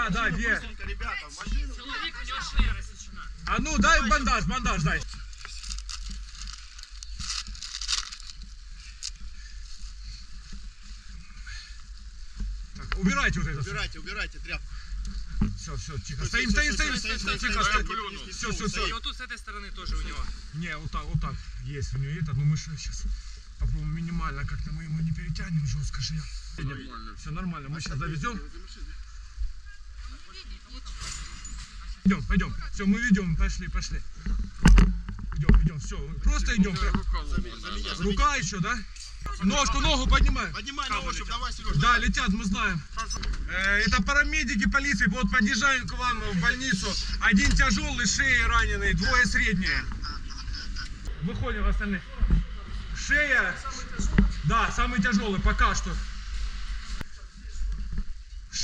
Да, да, где? Быстренько, ребята, в машину. Чоловік, у нього шия розсічена. А ну, дай бандаж, бандаж дай. Так, убирайте вот это. Убирайте, убирайте тряпку. Все, все, тихо. Всё, Стоим, всё, стоим, всё, стоим, всё, стоим, стоим, тихо, стоим, стоим. стоим, Все, все, І все. отут з цієї сторони теж у нього. Не, вот так, вот так. Есть у нее это, но мы сейчас попробуем минимально как-то мы ему не перетянем жестко же. Все нормально, мы сейчас довезем. Идем, пойдем. Все, мы ведем, пошли, пошли. Идем, идем, все, просто идем. Рука еще, да? Ножку, ногу поднимай. Поднимай на ощупь, давай, Сереж. Да, летят, мы знаем. Э, Это парамедики полиции. Вот подъезжаем к вам в больницу. Один тяжелый, шея раненый, двое средние. Выходим остальные. Шея. Да, самый тяжелый пока что.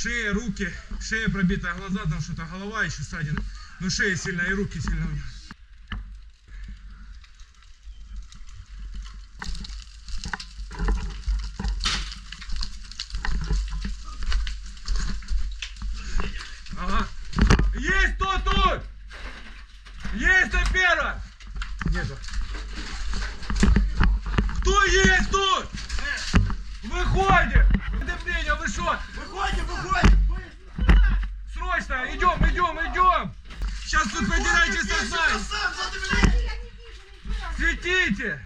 Шея, руки. Шея пробита, глаза там что-то, голова еще ссадина. Но шея сильная и руки сильно у него. Ага. Есть кто тут? Есть опера? Нету. Кто есть тут? Выходим! Что? Выходим, выходим. Срочно! Идем, идем, идем! Сейчас тут потеряете сознание! Светите!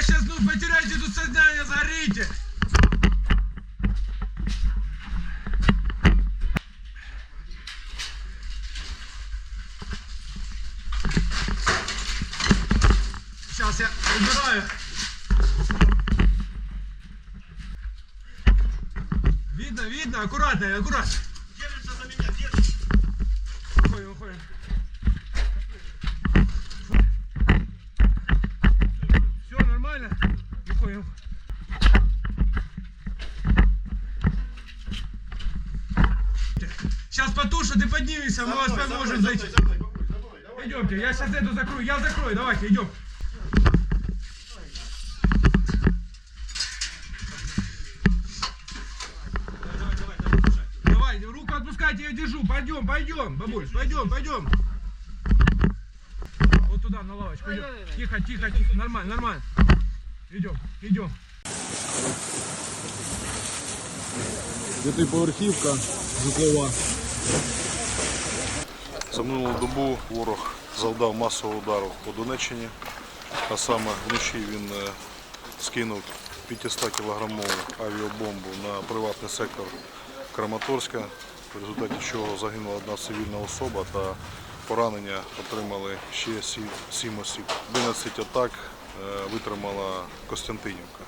Сейчас тут потеряете тут сознание, сгорите! Сейчас я убираю. Видно, видно, аккуратно, аккуратно. Держится за меня, держится. Уходим, уходим. Все нормально? Уходим. Сейчас потушат и поднимемся, мы вас поможем зайти. Идемте, я сейчас эту закрою, я закрою, давайте, идем. Давай, руку отпускайте, я держу. Пойдем, пойдем, бабуль, пойдем, пойдем. Вот туда, на лавочку. идем. Тихо, тихо, тихо, нормально, нормально. Идем, идем. П'ятиповерхівка житлова. За минулу добу ворог завдав масового удару по Донеччині, а саме вночі він е, скинув 500 кілограмову авіабомбу на приватний сектор Краматорська, В результаті чого загинула одна цивільна особа та поранення отримали ще сім осіб. 11 атак е, витримала Костянтинівка,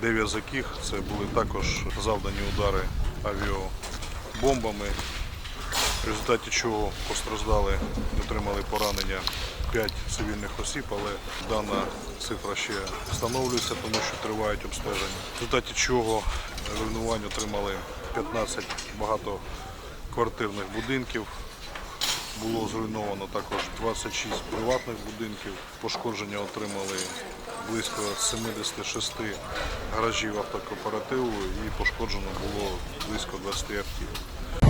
9 з яких це були також завдані удари авіабомбами в результаті чого постраждали, отримали поранення 5 цивільних осіб, але дана цифра ще встановлюється, тому що тривають обстеження. В результаті чого руйнувань отримали 15 багатоквартирних будинків. Було зруйновано також 26 приватних будинків. Пошкодження отримали близько 76 гаражів автокооперативу і пошкоджено було близько 20 автівок.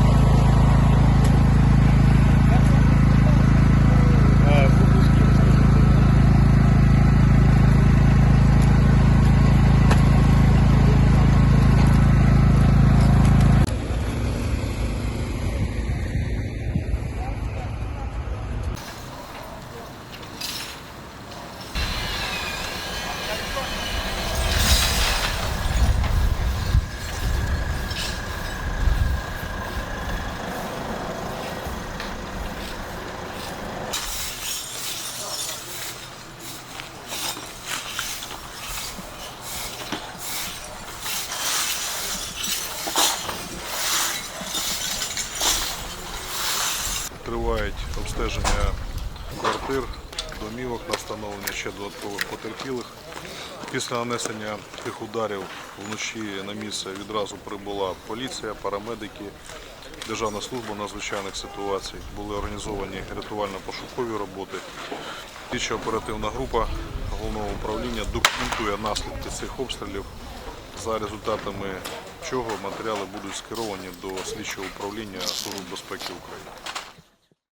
Тривають обстеження квартир, домівок на встановлення ще додаткових потерпілих. Після нанесення тих ударів вночі на місце відразу прибула поліція, парамедики, Державна служба надзвичайних ситуацій. Були організовані рятувально-пошукові роботи. Слідча оперативна група головного управління документує наслідки цих обстрілів. За результатами чого матеріали будуть скеровані до слідчого управління Служби безпеки України.